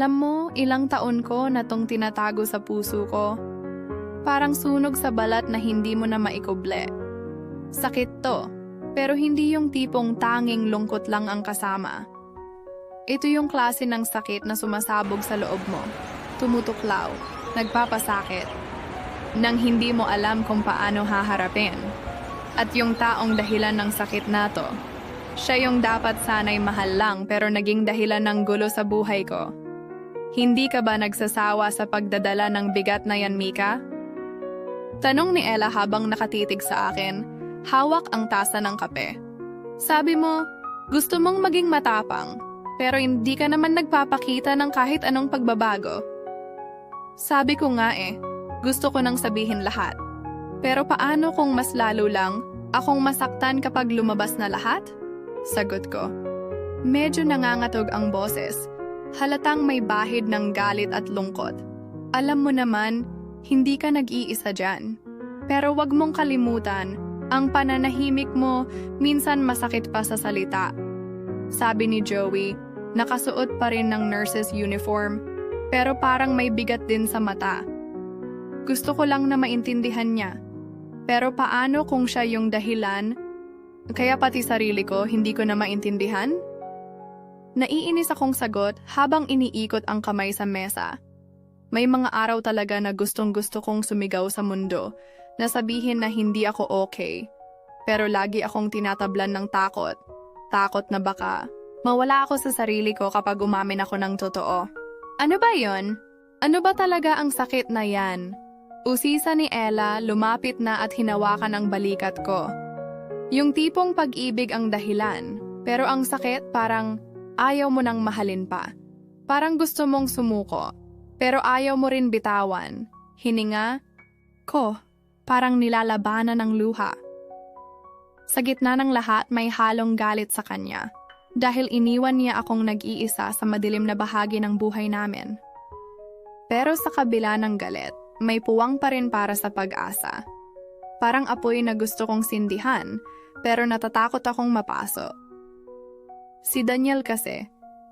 Alam mo, ilang taon ko na tong tinatago sa puso ko. Parang sunog sa balat na hindi mo na maikuble. Sakit to, pero hindi yung tipong tanging lungkot lang ang kasama. Ito yung klase ng sakit na sumasabog sa loob mo. Tumutuklaw, nagpapasakit. Nang hindi mo alam kung paano haharapin. At yung taong dahilan ng sakit na to, siya yung dapat sanay mahal lang pero naging dahilan ng gulo sa buhay ko. Hindi ka ba nagsasawa sa pagdadala ng bigat na yan, Mika? Tanong ni Ella habang nakatitig sa akin, hawak ang tasa ng kape. Sabi mo, gusto mong maging matapang, pero hindi ka naman nagpapakita ng kahit anong pagbabago. Sabi ko nga eh, gusto ko nang sabihin lahat. Pero paano kung mas lalo lang akong masaktan kapag lumabas na lahat? Sagot ko. Medyo nangangatog ang boses. Halatang may bahid ng galit at lungkot. Alam mo naman, hindi ka nag-iisa dyan. Pero wag mong kalimutan, ang pananahimik mo minsan masakit pa sa salita. Sabi ni Joey, nakasuot pa rin ng nurse's uniform, pero parang may bigat din sa mata. Gusto ko lang na maintindihan niya. Pero paano kung siya yung dahilan? Kaya pati sarili ko hindi ko na maintindihan? Naiinis akong sagot habang iniikot ang kamay sa mesa. May mga araw talaga na gustong gusto kong sumigaw sa mundo, na sabihin na hindi ako okay. Pero lagi akong tinatablan ng takot. Takot na baka mawala ako sa sarili ko kapag umamin ako ng totoo. Ano ba yon? Ano ba talaga ang sakit na yan? Usisa ni Ella, lumapit na at hinawakan ang balikat ko. Yung tipong pag-ibig ang dahilan, pero ang sakit parang ayaw mo nang mahalin pa. Parang gusto mong sumuko, pero ayaw mo rin bitawan. Hininga ko, parang nilalabanan ng luha. Sa gitna ng lahat may halong galit sa kanya dahil iniwan niya akong nag-iisa sa madilim na bahagi ng buhay namin. Pero sa kabila ng galit, may puwang pa rin para sa pag-asa. Parang apoy na gusto kong sindihan, pero natatakot akong mapaso. Si Daniel kasi,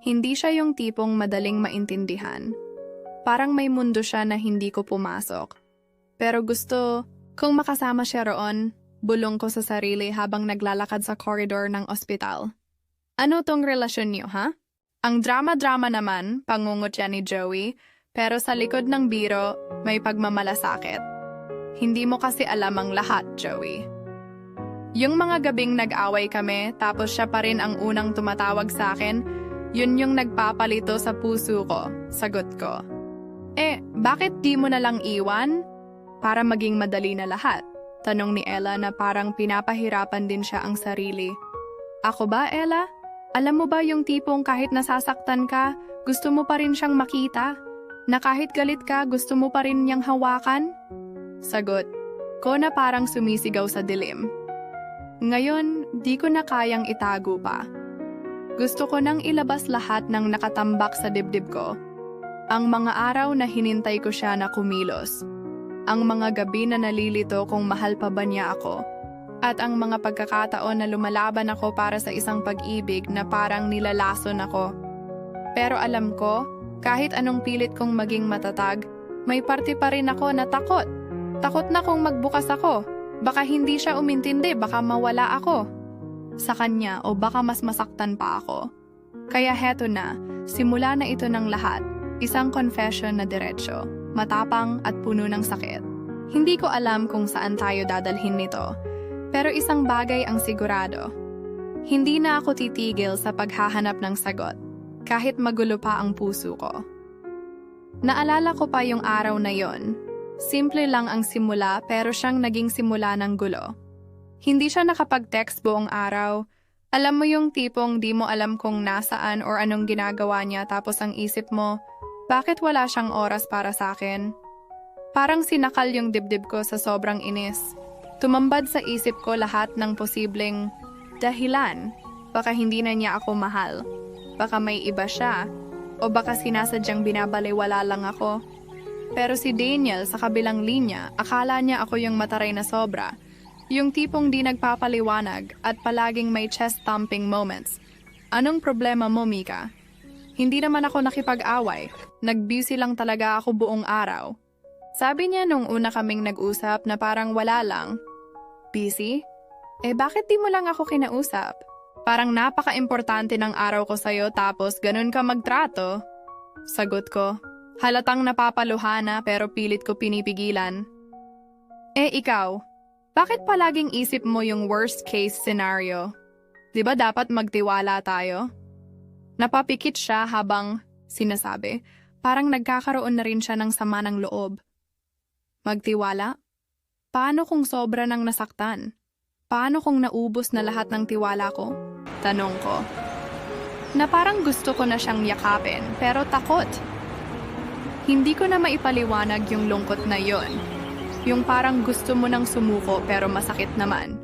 hindi siya yung tipong madaling maintindihan. Parang may mundo siya na hindi ko pumasok. Pero gusto, kung makasama siya roon, bulong ko sa sarili habang naglalakad sa corridor ng ospital. Ano tong relasyon niyo, ha? Ang drama-drama naman, pangungot yan ni Joey, pero sa likod ng biro, may pagmamalasakit. Hindi mo kasi alam ang lahat, Joey. Yung mga gabing nag-away kami, tapos siya pa rin ang unang tumatawag sa akin, yun yung nagpapalito sa puso ko, sagot ko. Eh, bakit di mo na lang iwan? Para maging madali na lahat. Tanong ni Ella na parang pinapahirapan din siya ang sarili. Ako ba, Ella? Alam mo ba yung tipong kahit nasasaktan ka, gusto mo pa rin siyang makita? Na kahit galit ka, gusto mo pa rin niyang hawakan? Sagot, ko na parang sumisigaw sa dilim. Ngayon, di ko na kayang itago pa. Gusto ko nang ilabas lahat ng nakatambak sa dibdib ko. Ang mga araw na hinintay ko siya na kumilos. Ang mga gabi na nalilito kung mahal pa ba niya ako. At ang mga pagkakataon na lumalaban ako para sa isang pag-ibig na parang nilalason ako. Pero alam ko, kahit anong pilit kong maging matatag, may parte pa rin ako na takot. Takot na kung magbukas ako. Baka hindi siya umintindi, baka mawala ako. Sa kanya o baka mas masaktan pa ako. Kaya heto na, simula na ito ng lahat. Isang confession na diretsyo, matapang at puno ng sakit. Hindi ko alam kung saan tayo dadalhin nito, pero isang bagay ang sigurado. Hindi na ako titigil sa paghahanap ng sagot kahit magulo pa ang puso ko. Naalala ko pa yung araw na yon. Simple lang ang simula pero siyang naging simula ng gulo. Hindi siya nakapag-text buong araw. Alam mo yung tipong di mo alam kung nasaan or anong ginagawa niya tapos ang isip mo, bakit wala siyang oras para sa akin? Parang sinakal yung dibdib ko sa sobrang inis. Tumambad sa isip ko lahat ng posibleng dahilan. Baka hindi na niya ako mahal. Baka may iba siya. O baka sinasadyang binabaliwala lang ako. Pero si Daniel sa kabilang linya, akala niya ako yung mataray na sobra. Yung tipong di nagpapaliwanag at palaging may chest thumping moments. Anong problema mo, Mika? Hindi naman ako nakipag-away. Nag-busy lang talaga ako buong araw. Sabi niya nung una kaming nag-usap na parang wala lang. Busy? Eh bakit di mo lang ako kinausap? Parang napaka-importante ng araw ko sa'yo tapos ganun ka magtrato. Sagot ko, halatang napapaluha na pero pilit ko pinipigilan. Eh ikaw, bakit palaging isip mo yung worst case scenario? Di ba dapat magtiwala tayo? Napapikit siya habang, sinasabi, parang nagkakaroon na rin siya ng sama ng loob. Magtiwala? Paano kung sobra nang nasaktan? Paano kung naubos na lahat ng tiwala ko? Tanong ko. Na parang gusto ko na siyang yakapin, pero takot. Hindi ko na maipaliwanag yung lungkot na yon. Yung parang gusto mo nang sumuko pero masakit naman.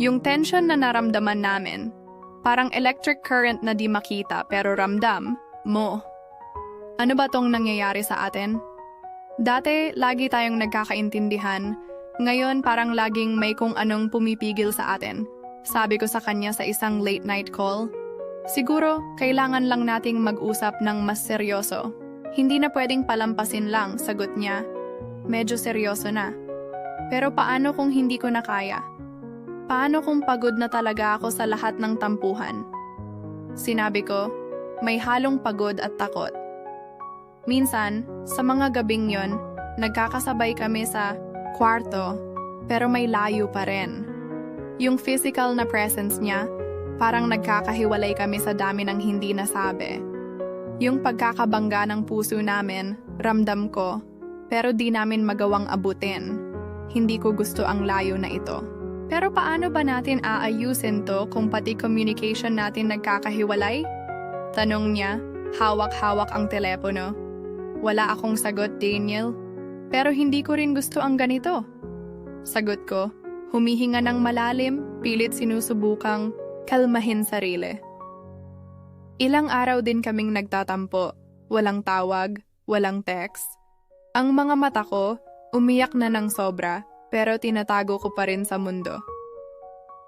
Yung tension na naramdaman namin, parang electric current na di makita pero ramdam mo. Ano ba tong nangyayari sa atin? Dati, lagi tayong nagkakaintindihan. Ngayon, parang laging may kung anong pumipigil sa atin. Sabi ko sa kanya sa isang late night call. Siguro, kailangan lang nating mag-usap ng mas seryoso. Hindi na pwedeng palampasin lang, sagot niya. Medyo seryoso na. Pero paano kung hindi ko na kaya? Paano kung pagod na talaga ako sa lahat ng tampuhan? Sinabi ko, may halong pagod at takot. Minsan, sa mga gabing yon, nagkakasabay kami sa kwarto, pero may layo pa rin. Yung physical na presence niya, parang nagkakahiwalay kami sa dami ng hindi nasabi. Yung pagkakabangga ng puso namin, ramdam ko, pero di namin magawang abutin. Hindi ko gusto ang layo na ito. Pero paano ba natin aayusin to kung pati communication natin nagkakahiwalay? Tanong niya, hawak-hawak ang telepono. Wala akong sagot, Daniel. Pero hindi ko rin gusto ang ganito. Sagot ko, humihinga ng malalim, pilit sinusubukang kalmahin sarili. Ilang araw din kaming nagtatampo, walang tawag, walang text. Ang mga mata ko, umiyak na ng sobra, pero tinatago ko pa rin sa mundo.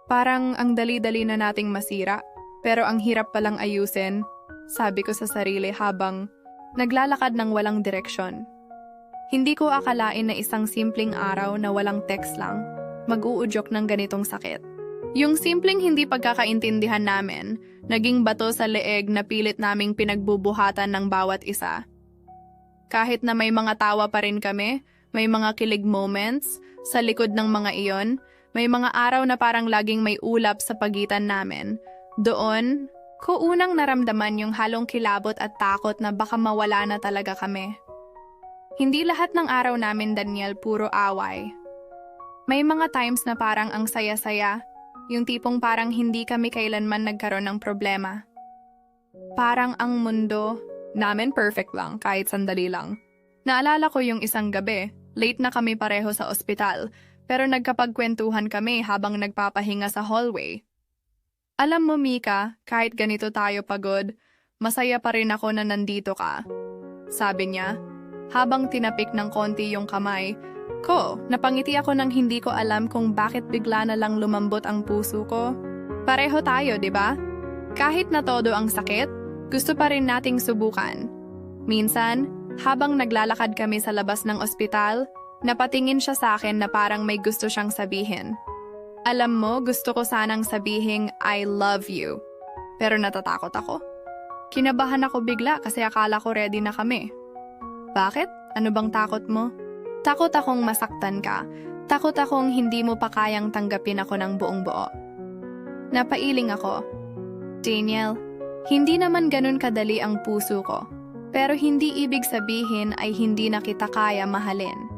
Parang ang dali-dali na nating masira, pero ang hirap palang ayusin, sabi ko sa sarili habang naglalakad ng walang direksyon. Hindi ko akalain na isang simpleng araw na walang text lang, mag-uudyok ng ganitong sakit. Yung simpleng hindi pagkakaintindihan namin, naging bato sa leeg na pilit naming pinagbubuhatan ng bawat isa. Kahit na may mga tawa pa rin kami, may mga kilig moments, sa likod ng mga iyon, may mga araw na parang laging may ulap sa pagitan namin. Doon, ko unang naramdaman yung halong kilabot at takot na baka mawala na talaga kami. Hindi lahat ng araw namin, Daniel, puro away. May mga times na parang ang saya-saya, yung tipong parang hindi kami kailanman nagkaroon ng problema. Parang ang mundo namin perfect lang kahit sandali lang. Naalala ko yung isang gabi, late na kami pareho sa ospital, pero nagkapagkwentuhan kami habang nagpapahinga sa hallway. Alam mo, Mika, kahit ganito tayo pagod, masaya pa rin ako na nandito ka. Sabi niya, habang tinapik ng konti yung kamay. Ko, napangiti ako nang hindi ko alam kung bakit bigla na lang lumambot ang puso ko. Pareho tayo, di ba? Kahit na todo ang sakit, gusto pa rin nating subukan. Minsan, habang naglalakad kami sa labas ng ospital, napatingin siya sa akin na parang may gusto siyang sabihin. Alam mo, gusto ko sanang sabihing I love you. Pero natatakot ako. Kinabahan ako bigla kasi akala ko ready na kami. Bakit? Ano bang takot mo? Takot akong masaktan ka. Takot akong hindi mo pa kayang tanggapin ako ng buong buo. Napailing ako. Daniel, hindi naman ganun kadali ang puso ko. Pero hindi ibig sabihin ay hindi na kita kaya mahalin.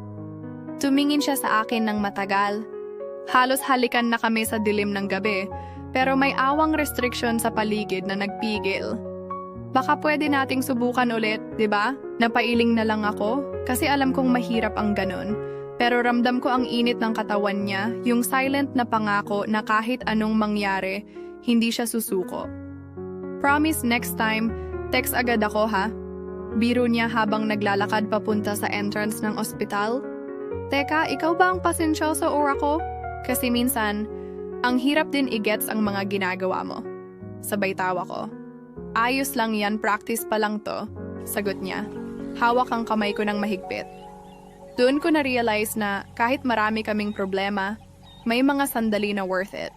Tumingin siya sa akin ng matagal. Halos halikan na kami sa dilim ng gabi, pero may awang restriction sa paligid na nagpigil. Baka pwede nating subukan ulit, di ba? Napailing na lang ako kasi alam kong mahirap ang ganun. Pero ramdam ko ang init ng katawan niya, yung silent na pangako na kahit anong mangyari, hindi siya susuko. Promise next time, text agad ako ha. Biro niya habang naglalakad papunta sa entrance ng ospital. Teka, ikaw ba ang pasensyoso or ako? Kasi minsan, ang hirap din i-gets ang mga ginagawa mo. Sabay tawa ko. Ayos lang yan, practice pa lang to. Sagot niya. Hawak ang kamay ko ng mahigpit. Doon ko na-realize na kahit marami kaming problema, may mga sandali na worth it.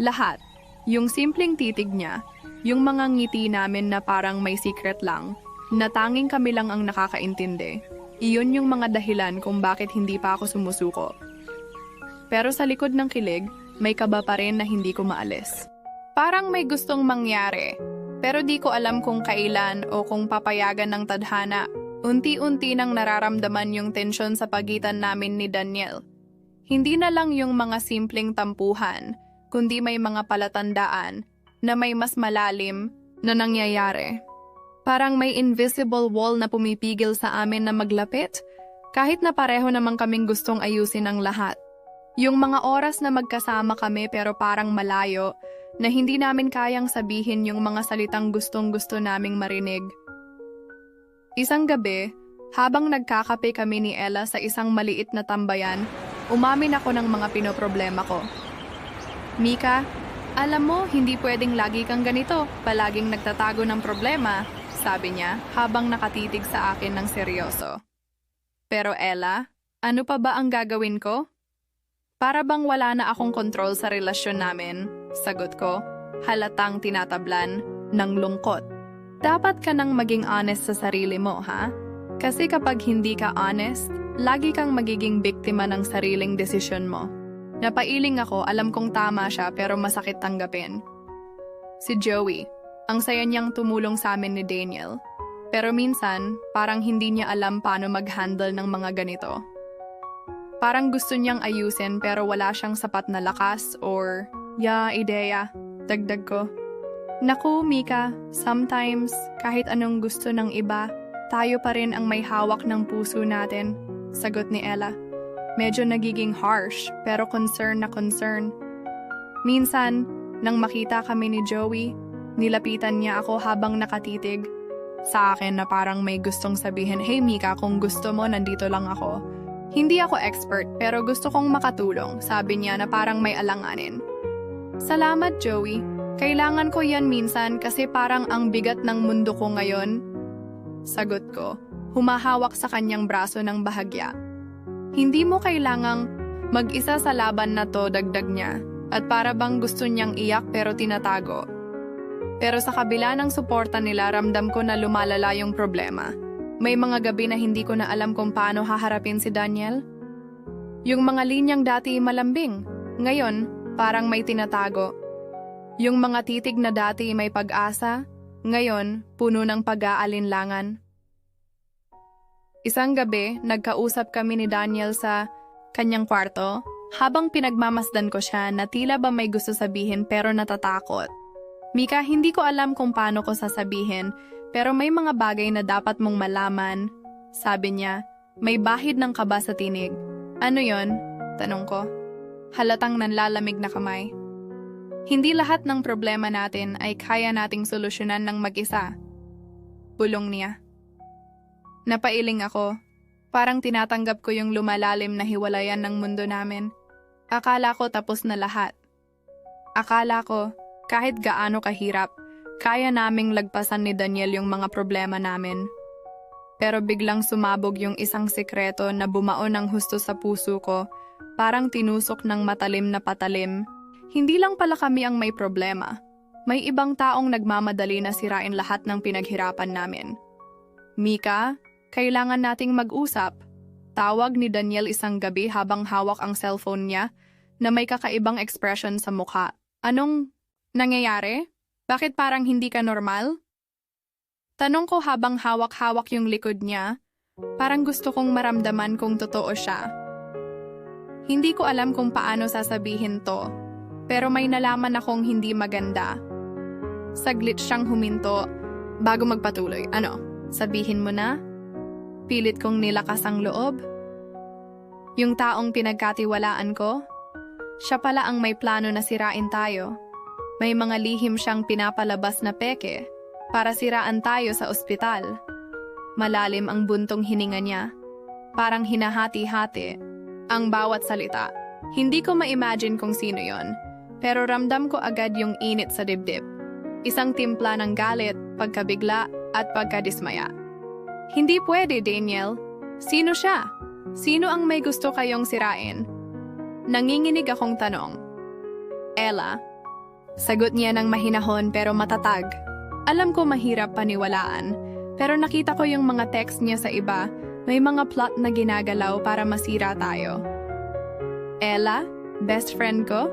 Lahat. Yung simpleng titig niya, yung mga ngiti namin na parang may secret lang, na tanging kami lang ang nakakaintindi. Iyon yung mga dahilan kung bakit hindi pa ako sumusuko. Pero sa likod ng kilig, may kaba pa rin na hindi ko maalis. Parang may gustong mangyari, pero di ko alam kung kailan o kung papayagan ng tadhana. Unti-unti nang nararamdaman yung tensyon sa pagitan namin ni Daniel. Hindi na lang yung mga simpleng tampuhan, kundi may mga palatandaan na may mas malalim na nangyayari. Parang may invisible wall na pumipigil sa amin na maglapit, kahit na pareho namang kaming gustong ayusin ang lahat. Yung mga oras na magkasama kami pero parang malayo, na hindi namin kayang sabihin yung mga salitang gustong gusto naming marinig. Isang gabi, habang nagkakape kami ni Ella sa isang maliit na tambayan, umamin ako ng mga pinoproblema ko. Mika, alam mo, hindi pwedeng lagi kang ganito, palaging nagtatago ng problema, sabi niya habang nakatitig sa akin ng seryoso. Pero Ella, ano pa ba ang gagawin ko? Para bang wala na akong kontrol sa relasyon namin, sagot ko, halatang tinatablan ng lungkot. Dapat ka nang maging honest sa sarili mo, ha? Kasi kapag hindi ka honest, lagi kang magiging biktima ng sariling desisyon mo. Napailing ako, alam kong tama siya pero masakit tanggapin. Si Joey, ang saya niyang tumulong sa amin ni Daniel. Pero minsan, parang hindi niya alam paano mag-handle ng mga ganito. Parang gusto niyang ayusin pero wala siyang sapat na lakas or, ya, ideya, dagdag ko. Naku, Mika, sometimes, kahit anong gusto ng iba, tayo pa rin ang may hawak ng puso natin, sagot ni Ella. Medyo nagiging harsh, pero concern na concern. Minsan, nang makita kami ni Joey, nilapitan niya ako habang nakatitig. Sa akin na parang may gustong sabihin, Hey Mika, kung gusto mo, nandito lang ako. Hindi ako expert, pero gusto kong makatulong, sabi niya na parang may alanganin. Salamat, Joey. Kailangan ko yan minsan kasi parang ang bigat ng mundo ko ngayon. Sagot ko, humahawak sa kanyang braso ng bahagya. Hindi mo kailangang mag-isa sa laban na to, dagdag niya, at para bang gusto niyang iyak pero tinatago. Pero sa kabila ng suporta nila, ramdam ko na lumalala yung problema. May mga gabi na hindi ko na alam kung paano haharapin si Daniel. Yung mga linyang dati malambing, ngayon parang may tinatago. Yung mga titig na dati may pag-asa, ngayon puno ng pag-aalinlangan. Isang gabi, nagkausap kami ni Daniel sa kanyang kwarto habang pinagmamasdan ko siya na tila ba may gusto sabihin pero natatakot. Mika, hindi ko alam kung paano ko sasabihin pero may mga bagay na dapat mong malaman. Sabi niya, may bahid ng kaba sa tinig. Ano yon? Tanong ko. Halatang nanlalamig na kamay. Hindi lahat ng problema natin ay kaya nating solusyonan ng mag-isa. Bulong niya. Napailing ako. Parang tinatanggap ko yung lumalalim na hiwalayan ng mundo namin. Akala ko tapos na lahat. Akala ko, kahit gaano kahirap, kaya naming lagpasan ni Daniel yung mga problema namin. Pero biglang sumabog yung isang sikreto na bumao ng husto sa puso ko, parang tinusok ng matalim na patalim. Hindi lang pala kami ang may problema. May ibang taong nagmamadali na sirain lahat ng pinaghirapan namin. Mika, kailangan nating mag-usap. Tawag ni Daniel isang gabi habang hawak ang cellphone niya na may kakaibang expression sa mukha. Anong nangyayari? Bakit parang hindi ka normal? Tanong ko habang hawak-hawak yung likod niya. Parang gusto kong maramdaman kung totoo siya. Hindi ko alam kung paano sasabihin to, pero may nalaman akong hindi maganda. Saglit siyang huminto bago magpatuloy. Ano, sabihin mo na? Pilit kong nilakas ang loob. Yung taong pinagkatiwalaan ko, siya pala ang may plano na sirain tayo. May mga lihim siyang pinapalabas na peke para siraan tayo sa ospital. Malalim ang buntong hininga niya. Parang hinahati-hati ang bawat salita. Hindi ko ma-imagine kung sino yon, pero ramdam ko agad yung init sa dibdib. Isang timpla ng galit, pagkabigla, at pagkadismaya. Hindi pwede, Daniel. Sino siya? Sino ang may gusto kayong sirain? Nanginginig akong tanong. Ella. Sagot niya ng mahinahon pero matatag. Alam ko mahirap paniwalaan, pero nakita ko yung mga text niya sa iba, may mga plot na ginagalaw para masira tayo. Ella, best friend ko,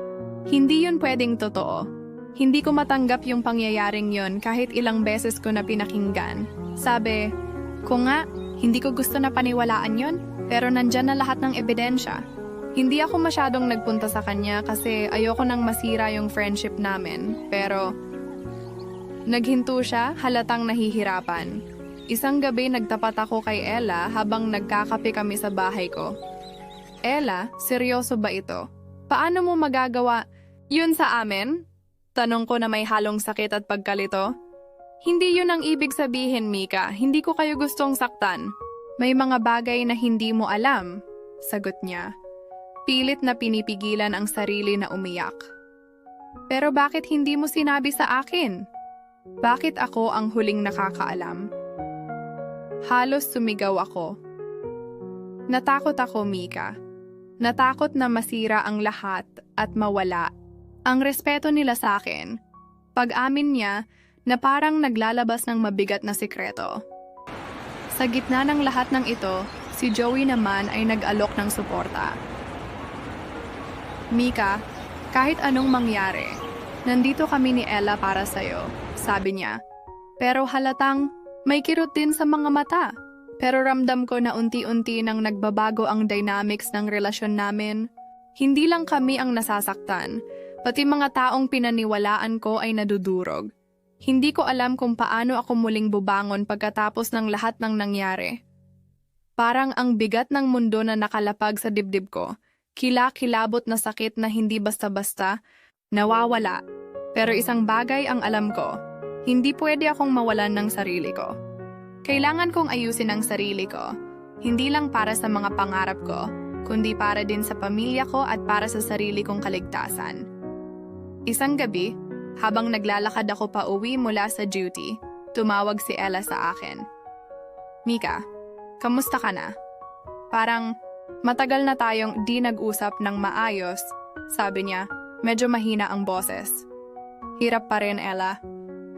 hindi yun pwedeng totoo. Hindi ko matanggap yung pangyayaring yun kahit ilang beses ko na pinakinggan. Sabi, kung nga, hindi ko gusto na paniwalaan yun, pero nandyan na lahat ng ebidensya. Hindi ako masyadong nagpunta sa kanya kasi ayoko nang masira yung friendship namin. Pero, naghinto siya halatang nahihirapan. Isang gabi nagtapat ako kay Ella habang nagkakape kami sa bahay ko. Ella, seryoso ba ito? Paano mo magagawa yun sa amin? Tanong ko na may halong sakit at pagkalito. Hindi yun ang ibig sabihin, Mika. Hindi ko kayo gustong saktan. May mga bagay na hindi mo alam, sagot niya. Pilit na pinipigilan ang sarili na umiyak. Pero bakit hindi mo sinabi sa akin? Bakit ako ang huling nakakaalam? Halos sumigaw ako. Natakot ako, Mika. Natakot na masira ang lahat at mawala. Ang respeto nila sa akin. Pag-amin niya na parang naglalabas ng mabigat na sikreto. Sa gitna ng lahat ng ito, si Joey naman ay nag-alok ng suporta. Mika, kahit anong mangyari, nandito kami ni Ella para sa'yo, sabi niya. Pero halatang may kirot din sa mga mata. Pero ramdam ko na unti-unti nang nagbabago ang dynamics ng relasyon namin. Hindi lang kami ang nasasaktan, pati mga taong pinaniwalaan ko ay nadudurog. Hindi ko alam kung paano ako muling bubangon pagkatapos ng lahat ng nangyari. Parang ang bigat ng mundo na nakalapag sa dibdib ko, kila-kilabot na sakit na hindi basta-basta, nawawala. Pero isang bagay ang alam ko, hindi pwede akong mawalan ng sarili ko. Kailangan kong ayusin ang sarili ko, hindi lang para sa mga pangarap ko, kundi para din sa pamilya ko at para sa sarili kong kaligtasan. Isang gabi, habang naglalakad ako pa uwi mula sa duty, tumawag si Ella sa akin. Mika, kamusta ka na? Parang matagal na tayong di nag-usap ng maayos, sabi niya, medyo mahina ang boses. Hirap pa rin, Ella.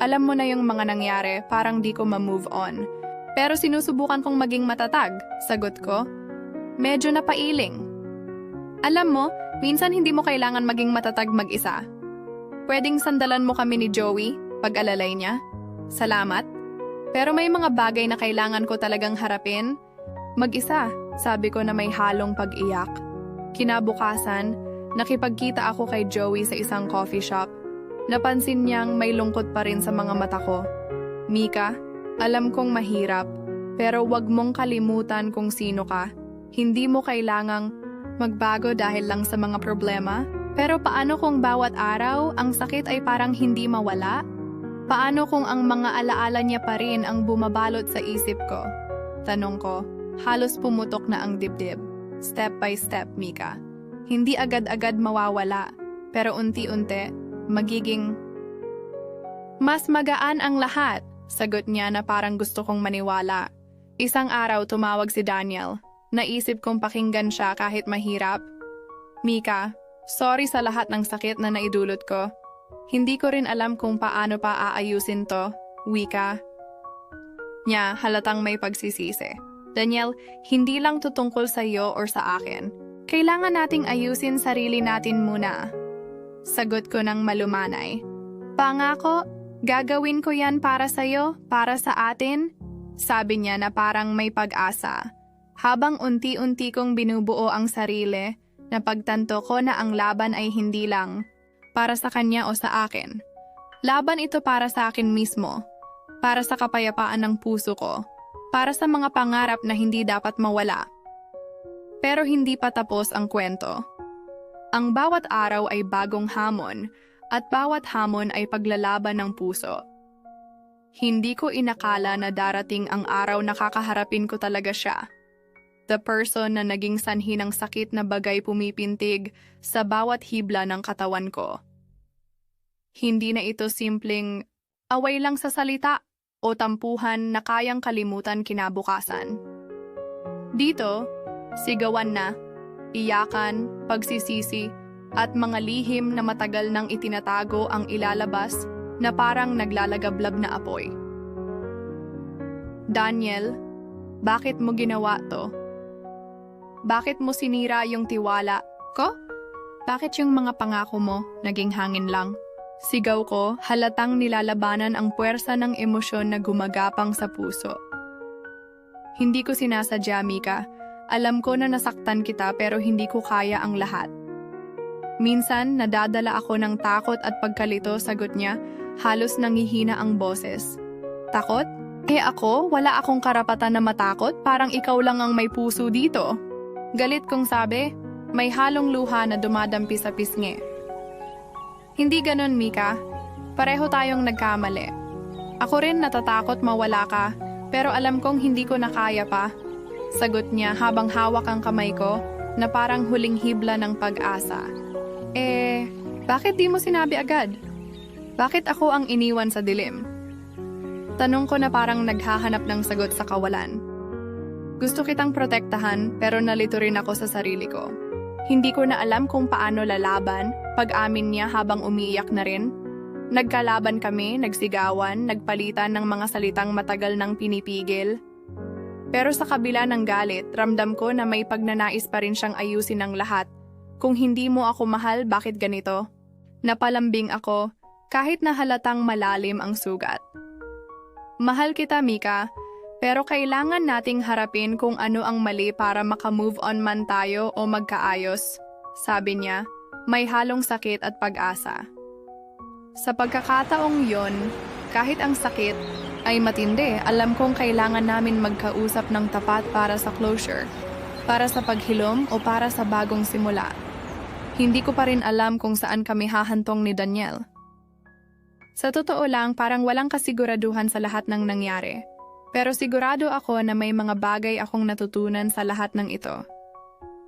Alam mo na yung mga nangyari, parang di ko ma-move on. Pero sinusubukan kong maging matatag, sagot ko. Medyo napailing. Alam mo, minsan hindi mo kailangan maging matatag mag-isa. Pwedeng sandalan mo kami ni Joey, pag-alalay niya. Salamat. Pero may mga bagay na kailangan ko talagang harapin. Mag-isa, sabi ko na may halong pag-iyak. Kinabukasan, nakipagkita ako kay Joey sa isang coffee shop. Napansin niyang may lungkot pa rin sa mga mata ko. Mika, alam kong mahirap, pero wag mong kalimutan kung sino ka. Hindi mo kailangang magbago dahil lang sa mga problema. Pero paano kung bawat araw ang sakit ay parang hindi mawala? Paano kung ang mga alaala niya pa rin ang bumabalot sa isip ko? Tanong ko, halos pumutok na ang dibdib. Step by step, Mika. Hindi agad-agad mawawala, pero unti-unti, magiging... Mas magaan ang lahat, sagot niya na parang gusto kong maniwala. Isang araw tumawag si Daniel. Naisip kong pakinggan siya kahit mahirap. Mika, sorry sa lahat ng sakit na naidulot ko. Hindi ko rin alam kung paano pa aayusin to, wika. Nya, halatang may pagsisisi. Daniel, hindi lang tutungkol sa iyo or sa akin. Kailangan nating ayusin sarili natin muna. Sagot ko ng malumanay. Pangako, gagawin ko yan para sa'yo, para sa atin. Sabi niya na parang may pag-asa. Habang unti-unti kong binubuo ang sarili, napagtanto ko na ang laban ay hindi lang para sa kanya o sa akin. Laban ito para sa akin mismo, para sa kapayapaan ng puso ko, para sa mga pangarap na hindi dapat mawala. Pero hindi pa tapos ang kwento. Ang bawat araw ay bagong hamon at bawat hamon ay paglalaban ng puso. Hindi ko inakala na darating ang araw na kakaharapin ko talaga siya. The person na naging sanhi ng sakit na bagay pumipintig sa bawat hibla ng katawan ko. Hindi na ito simpleng away lang sa salita, o tampuhan na kayang kalimutan kinabukasan. Dito, sigawan na, iyakan, pagsisisi, at mga lihim na matagal nang itinatago ang ilalabas na parang naglalagablab na apoy. Daniel, bakit mo ginawa to? Bakit mo sinira yung tiwala ko? Bakit yung mga pangako mo naging hangin lang? Sigaw ko, halatang nilalabanan ang puwersa ng emosyon na gumagapang sa puso. Hindi ko sinasadya, Mika. Alam ko na nasaktan kita pero hindi ko kaya ang lahat. Minsan, nadadala ako ng takot at pagkalito, sagot niya, halos nangihina ang boses. Takot? Eh ako, wala akong karapatan na matakot, parang ikaw lang ang may puso dito. Galit kong sabi, may halong luha na dumadampi sa pisngi. Hindi ganon, Mika. Pareho tayong nagkamali. Ako rin natatakot mawala ka, pero alam kong hindi ko na kaya pa. Sagot niya habang hawak ang kamay ko na parang huling hibla ng pag-asa. Eh, bakit di mo sinabi agad? Bakit ako ang iniwan sa dilim? Tanong ko na parang naghahanap ng sagot sa kawalan. Gusto kitang protektahan pero nalito rin ako sa sarili ko. Hindi ko na alam kung paano lalaban pag-amin niya habang umiiyak na rin. Nagkalaban kami, nagsigawan, nagpalitan ng mga salitang matagal nang pinipigil. Pero sa kabila ng galit, ramdam ko na may pagnanais pa rin siyang ayusin ang lahat. Kung hindi mo ako mahal, bakit ganito? Napalambing ako, kahit na halatang malalim ang sugat. Mahal kita, Mika, pero kailangan nating harapin kung ano ang mali para makamove on man tayo o magkaayos. Sabi niya, may halong sakit at pag-asa. Sa pagkakataong yon, kahit ang sakit ay matindi, alam kong kailangan namin magkausap ng tapat para sa closure, para sa paghilom o para sa bagong simula. Hindi ko pa rin alam kung saan kami hahantong ni Daniel. Sa totoo lang, parang walang kasiguraduhan sa lahat ng nangyari. Pero sigurado ako na may mga bagay akong natutunan sa lahat ng ito.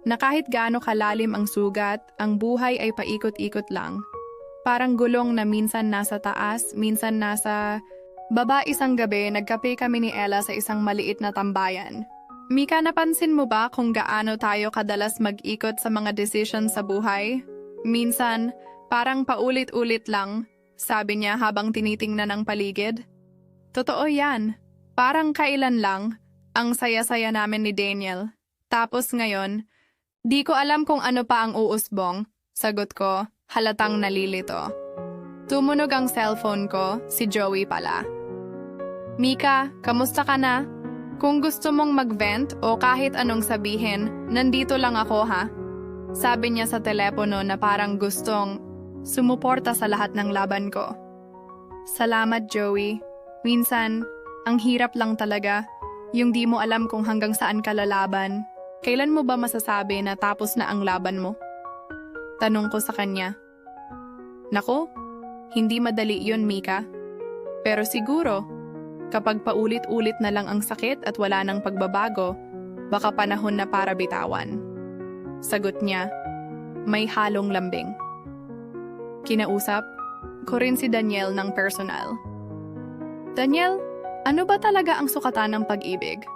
Na kahit gaano kalalim ang sugat, ang buhay ay paikot-ikot lang. Parang gulong na minsan nasa taas, minsan nasa... Baba isang gabi, nagkape kami ni Ella sa isang maliit na tambayan. Mika, napansin mo ba kung gaano tayo kadalas mag-ikot sa mga decision sa buhay? Minsan, parang paulit-ulit lang, sabi niya habang tinitingnan ang paligid. Totoo yan. Parang kailan lang, ang saya-saya namin ni Daniel. Tapos ngayon, di ko alam kung ano pa ang uusbong. Sagot ko, halatang nalilito. Tumunog ang cellphone ko, si Joey pala. Mika, kamusta ka na? Kung gusto mong mag-vent o kahit anong sabihin, nandito lang ako ha. Sabi niya sa telepono na parang gustong sumuporta sa lahat ng laban ko. Salamat Joey. Minsan, ang hirap lang talaga, yung di mo alam kung hanggang saan ka lalaban. Kailan mo ba masasabi na tapos na ang laban mo? Tanong ko sa kanya. Nako, hindi madali yun, Mika. Pero siguro, kapag paulit-ulit na lang ang sakit at wala nang pagbabago, baka panahon na para bitawan. Sagot niya, may halong lambing. Kinausap ko rin si Daniel ng personal. Daniel, ano ba talaga ang sukatan ng pag-ibig?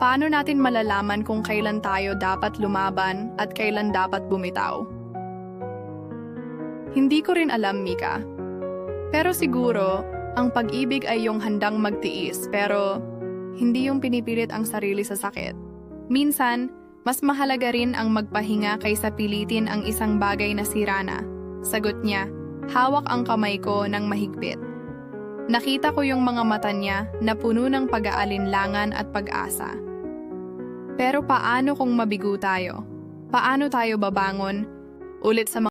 Paano natin malalaman kung kailan tayo dapat lumaban at kailan dapat bumitaw? Hindi ko rin alam, Mika. Pero siguro, ang pag-ibig ay yung handang magtiis pero hindi yung pinipilit ang sarili sa sakit. Minsan, mas mahalaga rin ang magpahinga kaysa pilitin ang isang bagay na sirana. Sagot niya, hawak ang kamay ko ng mahigpit. Nakita ko yung mga mata niya na puno ng pag-aalinlangan at pag-asa. Pero paano kung mabigo tayo? Paano tayo babangon? Ulit sa mga